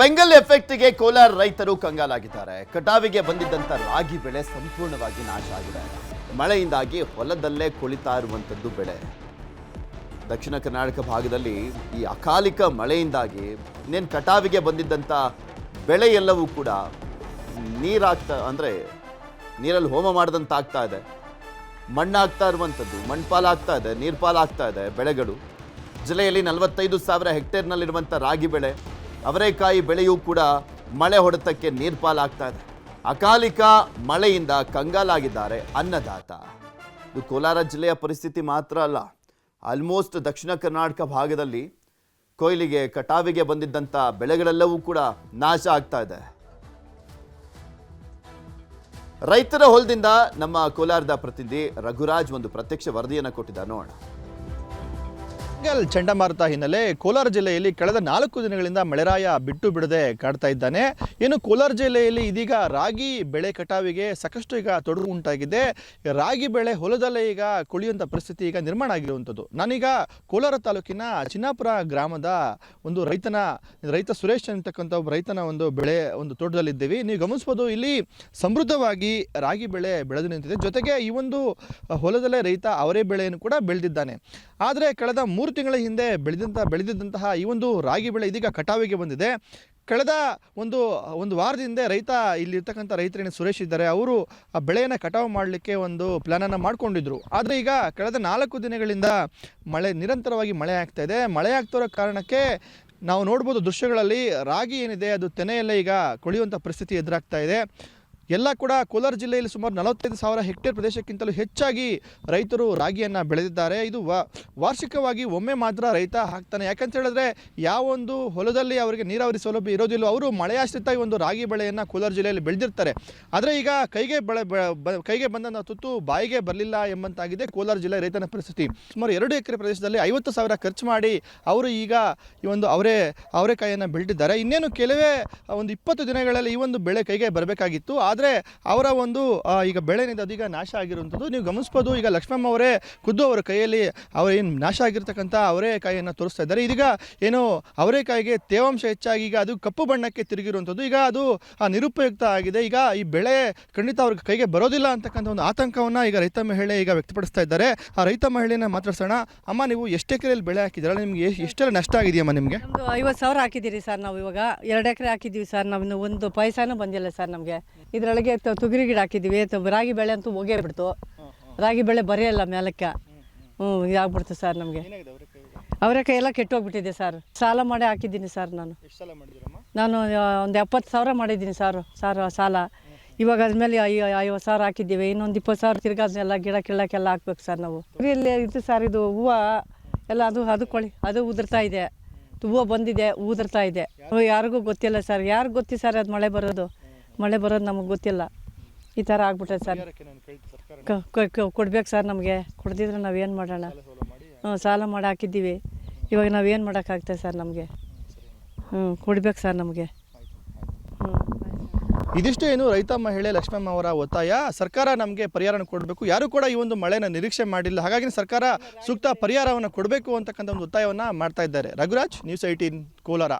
ಫೆಂಗಲ್ ಎಫೆಕ್ಟ್ಗೆ ಕೋಲಾರ ರೈತರು ಕಂಗಾಲಾಗಿದ್ದಾರೆ. ಕಟಾವಿಗೆ ಬಂದಿದ್ದಂಥ ರಾಗಿ ಬೆಳೆ ಸಂಪೂರ್ಣವಾಗಿ ನಾಶ ಆಗಿದೆ. ಮಳೆಯಿಂದಾಗಿ ಹೊಲದಲ್ಲೇ ಕುಳಿತಾ ಇರುವಂಥದ್ದು ಬೆಳೆ. ದಕ್ಷಿಣ ಕರ್ನಾಟಕ ಭಾಗದಲ್ಲಿ ಈ ಅಕಾಲಿಕ ಮಳೆಯಿಂದಾಗಿ ಇನ್ನೇನು ಕಟಾವಿಗೆ ಬಂದಿದ್ದಂಥ ಬೆಳೆ ಎಲ್ಲವೂ ಕೂಡ ನೀರಾಗ್ತಾ ಅಂದರೆ ನೀರಲ್ಲಿ ಹೋಮ ಮಾಡಿದಂತ ಆಗ್ತಾ ಇದೆ. ಮಣ್ಣಾಗ್ತಾ ಇರುವಂಥದ್ದು ಮಣ್ಪಾಲಾಗ್ತಾ ಇದೆ, ನೀರ್ಪಾಲಾಗ್ತಾ ಇದೆ ಬೆಳೆಗಳು. ಜಿಲ್ಲೆಯಲ್ಲಿ ನಲವತ್ತೈದು ಸಾವಿರ ಹೆಕ್ಟೇರ್ನಲ್ಲಿರುವಂಥ ರಾಗಿ ಬೆಳೆ. ಅವರೇಕಾಯಿ ಬೆಳೆಯೂ ಕೂಡ ಮಳೆ ಹೊಡೆತಕ್ಕೆ ನೀರ್ಪಾಲಾಗ್ತಾ ಇದೆ. ಅಕಾಲಿಕ ಮಳೆಯಿಂದ ಕಂಗಾಲಾಗಿದ್ದಾರೆ ಅನ್ನದಾತ. ಇದು ಕೋಲಾರ ಜಿಲ್ಲೆಯ ಪರಿಸ್ಥಿತಿ ಮಾತ್ರ ಅಲ್ಲ. ಆಲ್ಮೋಸ್ಟ್ ದಕ್ಷಿಣ ಕರ್ನಾಟಕ ಭಾಗದಲ್ಲಿ ಕೊಯ್ಲಿಗೆ, ಕಟಾವಿಗೆ ಬಂದಿದ್ದಂಥ ಬೆಳೆಗಳೆಲ್ಲವೂ ಕೂಡ ನಾಶ ಆಗ್ತಾ ಇದೆ. ರೈತರ ಹೊಲದಿಂದ ನಮ್ಮ ಕೋಲಾರದ ಪ್ರತಿನಿಧಿ ರಘುರಾಜ್ ಒಂದು ಪ್ರತ್ಯಕ್ಷ ವರದಿಯನ್ನು ಕೊಟ್ಟಿದ್ದಾರೆ. ನೋಡೋಣ. ಬೆಂಗಲ್ ಚಂಡಮಾರುತ ಹಿನ್ನೆಲೆ ಕೋಲಾರ ಜಿಲ್ಲೆಯಲ್ಲಿ ಕಳೆದ ನಾಲ್ಕು ದಿನಗಳಿಂದ ಮಳೆರಾಯ ಬಿಟ್ಟು ಬಿಡದೆ ಕಾಡ್ತಾ ಇದ್ದಾನೆ. ಇನ್ನು ಕೋಲಾರ ಜಿಲ್ಲೆಯಲ್ಲಿ ಇದೀಗ ರಾಗಿ ಬೆಳೆ ಕಟಾವಿಗೆ ಸಾಕಷ್ಟು ಈಗ ತೊಡರು ಉಂಟಾಗಿದೆ. ರಾಗಿ ಬೆಳೆ ಹೊಲದಲ್ಲೇ ಈಗ ಕುಳಿಯುವಂಥ ಪರಿಸ್ಥಿತಿ ಈಗ ನಿರ್ಮಾಣ ಆಗಿರುವಂಥದ್ದು. ನಾನೀಗ ಕೋಲಾರ ತಾಲೂಕಿನ ಚಿನ್ನಾಪುರ ಗ್ರಾಮದ ಒಂದು ರೈತನ, ರೈತ ಸುರೇಶ್ ಅಂತಕ್ಕಂಥ ಒಬ್ಬ ರೈತನ ಒಂದು ಬೆಳೆ, ಒಂದು ತೋಟದಲ್ಲಿದ್ದೀವಿ. ನೀವು ಗಮನಿಸ್ಬೋದು, ಇಲ್ಲಿ ಸಮೃದ್ಧವಾಗಿ ರಾಗಿ ಬೆಳೆ ಬೆಳೆದು ನಿಂತಿದೆ. ಜೊತೆಗೆ ಈ ಒಂದು ಹೊಲದಲ್ಲೇ ರೈತ ಅವರೇ ಬೆಳೆಯನ್ನು ಕೂಡ ಬೆಳೆದಿದ್ದಾನೆ. ಆದರೆ ಕಳೆದ ಮೂರು ತಿಂಗಳ ಹಿಂದೆ ಬೆಳೆದಂಥ ಬೆಳೆದಿದ್ದಂತಹ ಈ ಒಂದು ರಾಗಿ ಬೆಳೆ ಇದೀಗ ಕಟಾವಿಗೆ ಬಂದಿದೆ. ಕಳೆದ ಒಂದು ಒಂದು ವಾರದಿಂದ ರೈತ, ಇಲ್ಲಿರ್ತಕ್ಕಂಥ ರೈತರೇನು ಸುರೇಶ್ ಇದ್ದಾರೆ. ಅವರು ಆ ಬೆಳೆಯನ್ನು ಕಟಾವು ಮಾಡಲಿಕ್ಕೆ ಒಂದು ಪ್ಲ್ಯಾನನ್ನು ಮಾಡಿಕೊಂಡಿದ್ರು. ಆದರೆ ಈಗ ಕಳೆದ ನಾಲ್ಕು ದಿನಗಳಿಂದ ಮಳೆ, ನಿರಂತರವಾಗಿ ಮಳೆ ಆಗ್ತಾ ಇದೆ. ಮಳೆ ಆಗ್ತಿರೋ ಕಾರಣಕ್ಕೆ ನಾವು ನೋಡ್ಬೋದು ದೃಶ್ಯಗಳಲ್ಲಿ ರಾಗಿ ಏನಿದೆ, ಅದು ತೆನೆಯಲ್ಲೇ ಈಗ ಕೊಳೆಯುವಂಥ ಪರಿಸ್ಥಿತಿ ಎದುರಾಗ್ತಾ ಇದೆ. ಎಲ್ಲ ಕೂಡ ಕೋಲಾರ ಜಿಲ್ಲೆಯಲ್ಲಿ ಸುಮಾರು ನಲವತ್ತೈದು ಸಾವಿರ ಹೆಕ್ಟೇರ್ ಪ್ರದೇಶಕ್ಕಿಂತಲೂ ಹೆಚ್ಚಾಗಿ ರೈತರು ರಾಗಿಯನ್ನು ಬೆಳೆದಿದ್ದಾರೆ. ಇದು ವಾರ್ಷಿಕವಾಗಿ ಒಮ್ಮೆ ಮಾತ್ರ ರೈತ ಹಾಕ್ತಾನೆ. ಯಾಕಂತ ಹೇಳಿದ್ರೆ ಯಾವೊಂದು ಹೊಲದಲ್ಲಿ ಅವರಿಗೆ ನೀರಾವರಿ ಸೌಲಭ್ಯ ಇರೋದಿಲ್ಲ, ಅವರು ಮಳೆಯಾಶ್ರಿತ ಈ ಒಂದು ರಾಗಿ ಬೆಳೆಯನ್ನು ಕೋಲಾರ ಜಿಲ್ಲೆಯಲ್ಲಿ ಬೆಳೆದಿರ್ತಾರೆ. ಆದರೆ ಈಗ ಕೈಗೆ ಬೆಳೆ ಕೈಗೆ ಬಂದಂಥ ತುತ್ತು ಬಾಯಿಗೆ ಬರಲಿಲ್ಲ ಎಂಬಂತಾಗಿದೆ ಕೋಲಾರ ಜಿಲ್ಲೆ ರೈತನ ಪರಿಸ್ಥಿತಿ. ಸುಮಾರು ಎರಡು ಎಕರೆ ಪ್ರದೇಶದಲ್ಲಿ ಐವತ್ತು ಸಾವಿರ ಖರ್ಚು ಮಾಡಿ ಅವರು ಈಗ ಈ ಒಂದು ಅವರೇ ಅವರೆಕಾಯಿಯನ್ನು ಬೆಳೆದಿದ್ದಾರೆ. ಇನ್ನೇನು ಕೆಲವೇ ಒಂದು ಇಪ್ಪತ್ತು ದಿನಗಳಲ್ಲಿ ಈ ಒಂದು ಬೆಳೆ ಕೈಗೆ ಬರಬೇಕಾಗಿತ್ತು. ಆದರೆ ಅವರ ಒಂದು ಈಗ ಬೆಳೆ ಏನಿದೆ ಅದೀಗ ನಾಶ ಆಗಿರುವಂಥದ್ದು ನೀವು ಗಮನಿಸ್ಬೋದು. ಈಗ ಲಕ್ಷ್ಮಮ್ಮ ಅವರೇ ಖುದ್ದು ಅವರ ಕೈಯಲ್ಲಿ ಅವರೇನು ನಾಶ ಆಗಿರ್ತಕ್ಕಂಥ ಅವರೆಕಾಯಿಯನ್ನು ತೋರಿಸ್ತಾ ಇದ್ದಾರೆ. ಇದೀಗ ಏನು ಅವರೆಕಾಯಿಗೆ ತೇವಾಂಶ ಹೆಚ್ಚಾಗಿ ಈಗ ಅದು ಕಪ್ಪು ಬಣ್ಣಕ್ಕೆ ತಿರುಗಿರುವಂಥದ್ದು. ಈಗ ಅದು ನಿರುಪಯುಕ್ತ ಆಗಿದೆ. ಈಗ ಈ ಬೆಳೆ ಖಂಡಿತ ಅವ್ರ ಕೈಗೆ ಬರೋದಿಲ್ಲ ಅಂತಕ್ಕಂಥ ಒಂದು ಆತಂಕವನ್ನು ಈಗ ರೈತ ಮಹಿಳೆ ಈಗ ವ್ಯಕ್ತಪಡಿಸ್ತಾ ಇದ್ದಾರೆ. ಆ, ರೈತ ಮಹಿಳೆನ ಮಾತಾಡ್ಸೋಣ. ಅಮ್ಮ, ನೀವು ಎಷ್ಟು ಎಕರೆಯಲ್ಲಿ ಬೆಳೆ ಹಾಕಿದ್ರಲ್ಲ ನಿಮಗೆ ಎಷ್ಟೆಲ್ಲ ನಷ್ಟ ಆಗಿದೆಯಮ್ಮ ನಿಮಗೆ? ಐವತ್ತು ಸಾವಿರ ಹಾಕಿದ್ದೀರಿ ಸರ್ ನಾವು ಇವಾಗ. ಎರಡು ಎಕರೆ ಹಾಕಿದ್ದೀವಿ ಸರ್. ನಾವು ಒಂದು ಪೈಸಾನು ಬಂದಿಲ್ಲ ಸರ್ ನಮಗೆ. ಇದರೊಳಗೆ ತ- ತೊಗರಿ ಗಿಡ ಹಾಕಿದ್ದೀವಿ. ತ- ರಾಗಿ ಬೆಳೆ ಅಂತೂ ಹೋಗೇ ಬಿಡ್ತು. ರಾಗಿ ಬೆಳೆ ಬರೆಯಲ್ಲ ಮೇಲಕ್ಕೆ. ಹ್ಞೂ ಇದಾಗ್ಬಿಡ್ತು ಸರ್ ನಮಗೆ. ಅವರೆಕಾಯಿ ಎಲ್ಲ ಕೆಟ್ಟೋಗ್ಬಿಟ್ಟಿದೆ ಸರ್. ಸಾಲ ಮಾಡಿ ಹಾಕಿದ್ದೀನಿ ಸರ್ ನಾನು. ನಾನು ಒಂದು ಎಪ್ಪತ್ತು ಸಾವಿರ ಮಾಡಿದ್ದೀನಿ ಸರ್ ಸಾರ್ ಸಾಲ. ಇವಾಗ ಅದ್ಮೇಲೆ ಐವತ್ತು ಸಾವಿರ ಹಾಕಿದ್ದೀವಿ. ಇನ್ನೊಂದು ಇಪ್ಪತ್ತು ಸಾವಿರ ತಿರ್ಗಾ ಅದನ್ನೆಲ್ಲ ಗಿಡ ಕೀಳಕ್ಕೆಲ್ಲ ಹಾಕ್ಬೇಕು ಸರ್ ನಾವು. ಇಲ್ಲಿ ಇದು ಸರ್ ಇದು ಹೂವು ಎಲ್ಲ ಅದು ಅದು ಕೊಳಿ ಅದು ಉದುರ್ತಾ ಇದೆ. ಹೂವು ಬಂದಿದೆ ಉದುರ್ತಾ ಇದೆ. ಯಾರಿಗೂ ಗೊತ್ತಿಲ್ಲ ಸರ್. ಯಾರಿಗೂ ಗೊತ್ತಿ ಸರ್ ಅದು ಮಳೆ ಬರೋದು? ಮಳೆ ಬರೋದು ನಮಗೆ ಗೊತ್ತಿಲ್ಲ. ಈ ಥರ ಆಗ್ಬಿಟ್ಟೆ ಸರ್. ಕ- ಕ- ಕ- ಕೊಡ್ಬೇಕು ಸರ್ ನಮಗೆ. ಕೊಡ್ದಿದ್ರೆ ನಾವೇನು ಮಾಡೋಣ? ಹ್ಞೂ ಸಾಲ ಮಾಡಿ ಹಾಕಿದ್ದೀವಿ. ಇವಾಗ ನಾವೇನು ಮಾಡೋಕ್ಕಾಗ್ತದೆ ಸರ್ ನಮಗೆ? ಹ್ಞೂ ಕೊಡ್ಬೇಕು ಸರ್ ನಮಗೆ. ಹ್ಞೂ ಇದಿಷ್ಟು ಏನು ರೈತ ಮಹಿಳೆ ಲಕ್ಷ್ಮಮ್ಮ ಅವರ ಒತ್ತಾಯ? ಸರ್ಕಾರ ನಮಗೆ ಪರಿಹಾರ ಕೊಡಬೇಕು. ಯಾರು ಕೂಡ ಈ ಒಂದು ಮಳೆನ ನಿರೀಕ್ಷೆ ಮಾಡಿಲ್ಲ. ಹಾಗಾಗಿ ಸರ್ಕಾರ ಸೂಕ್ತ ಪರಿಹಾರವನ್ನು ಕೊಡಬೇಕು ಅಂತಕ್ಕಂಥ ಒಂದು ಒತ್ತಾಯವನ್ನು ಮಾಡ್ತಾ ಇದ್ದಾರೆ. Raghuraj news eighteen Kolar.